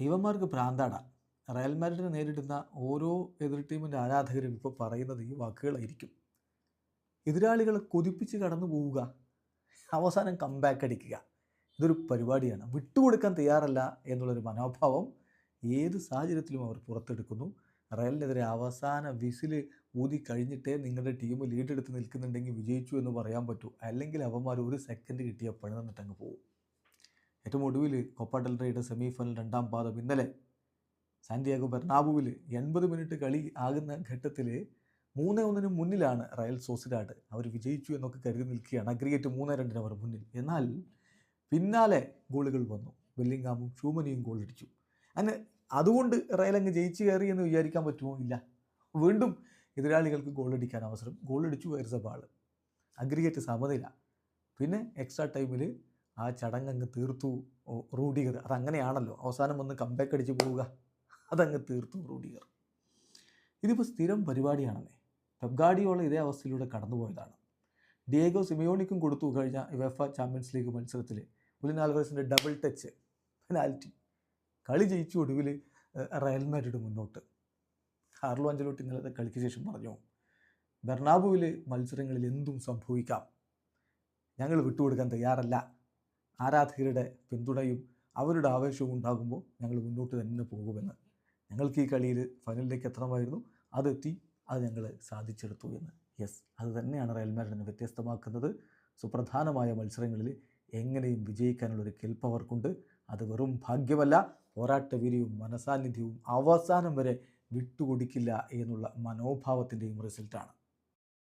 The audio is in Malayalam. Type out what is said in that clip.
ഇവന്മാർക്ക് ഭ്രാന്താടാ. റയൽ മാഡ്രിഡിനെ നേരിടുന്ന ഓരോ എതിർ ടീമിന്റെ ആരാധകരും ഇപ്പോൾ പറയുന്നത് ഈ വാക്കുകളായിരിക്കും. എതിരാളികളെ കൊതിപ്പിച്ച് കടന്നു പോവുക. അവസാനം കംബാക്ക് അടിക്കുക. ഇതൊരു പരിപാടിയാണ്. വിട്ടുകൊടുക്കാൻ തയ്യാറല്ല എന്നുള്ളൊരു മനോഭാവം ഏത് സാഹചര്യത്തിലും അവർ പുറത്തെടുക്കുന്നു. റയലിനെതിരെ അവസാന വിസിൽ ഊതി കഴിഞ്ഞിട്ടേ നിങ്ങളുടെ ടീം ലീഡെടുത്ത് നിൽക്കുന്നുണ്ടെങ്കിൽ വിജയിച്ചു എന്ന് പറയാൻ പറ്റൂ. അല്ലെങ്കിൽ അവന്മാർ ഒരു സെക്കൻഡ് കിട്ടിയ പണി തന്നിട്ടങ്ങ് പോകും ഏറ്റവും ഒടുവിൽ കൊപ്പ ഡെൽറയുടെ സെമി ഫൈനൽ രണ്ടാം പാദം ഇന്നലെ സാന്റിയാഗോ ബെർണാബുവിൽ എൺപത് മിനിറ്റ് കളി ആകുന്ന ഘട്ടത്തിൽ മൂന്ന് ഒന്നിന് മുന്നിലാണ് റയൽ സോസിഡാഡ്. അവർ വിജയിച്ചു എന്നൊക്കെ കരുതി നിൽക്കുകയാണ്. അഗ്രിഗേറ്റ് മൂന്ന് രണ്ടിന് അവർ മുന്നിൽ. എന്നാൽ പിന്നാലെ ഗോളുകൾ വന്നു. വെല്ലിങ്കാമും ഷൂമനിയും ഗോളടിച്ചു അങ്ങനെ അതുകൊണ്ട് റയൽ അങ്ങ് ജയിച്ചു കയറി എന്ന് വിചാരിക്കാൻ പറ്റുമോ? ഇല്ല. വീണ്ടും എതിരാളികൾക്ക് ഗോളടിക്കാൻ അവസരം. ഗോളടിച്ചു വരുന്ന എർസബാൾ അഗ്രിഗേറ്റ് സമനില പിന്നെ എക്സ്ട്രാ ടൈമിൽ ആ ചടങ്ങ് അങ്ങ് തീർത്തു റൂഡിഗർ. അതങ്ങനെയാണല്ലോ. അവസാനം ഒന്ന് കമ്പാക്ക് അടിച്ച് പോവുക. അതങ്ങ് തീർത്തു റൂഡിഗർ. ഇതിപ്പോൾ സ്ഥിരം പരിപാടിയാണെന്നേ. പെബ്ഗാഡിയോള ഇതേ അവസ്ഥയിലൂടെ കടന്നുപോയതാണ്. ഡിയേഗോ സിമിയോണിക്കും കൊടുത്തു കഴിഞ്ഞ വെഫ ചാമ്പ്യൻസ് ലീഗ് മത്സരത്തിൽ ഉലിൻ ഡബിൾ ടച്ച് പെനാൽറ്റി കളി ജയിച്ചു ഒടുവിൽ റയൽ മാഡ്രിഡ് മുന്നോട്ട്. കാർലോ അഞ്ചലോട്ട് ഇന്നലത്തെ കളിക്ക് ശേഷം പറഞ്ഞു ബെർണാബുവിൽ മത്സരങ്ങളിൽ എന്തും സംഭവിക്കാം. ഞങ്ങൾ വിട്ടുകൊടുക്കാൻ തയ്യാറല്ല. ആരാധകരുടെ പിന്തുണയും അവരുടെ ആവേശവും ഉണ്ടാകുമ്പോൾ ഞങ്ങൾ മുന്നോട്ട് തന്നെ പോകുമെന്ന്. ഞങ്ങൾക്ക് ഈ കളിയിൽ ഫൈനലിലേക്ക് എത്തണമായിരുന്നു. അതെത്തി അത് ഞങ്ങൾ സാധിച്ചെടുത്തു എന്ന്. യെസ് അത് തന്നെയാണ് റയൽ മാഡ്രിഡിനെ വ്യത്യസ്തമാക്കുന്നത്. സുപ്രധാനമായ മത്സരങ്ങളിൽ എങ്ങനെയും വിജയിക്കാനുള്ളൊരു കെൽപ്പ് അവർക്കുണ്ട് അത് വെറും ഭാഗ്യമല്ല പോരാട്ടവീര്യവും മനസാന്നിധ്യവും അവസാനം വരെ വിട്ടുകൊടുക്കില്ല എന്നുള്ള മനോഭാവത്തിന്റെയും റിസൾട്ടാണ്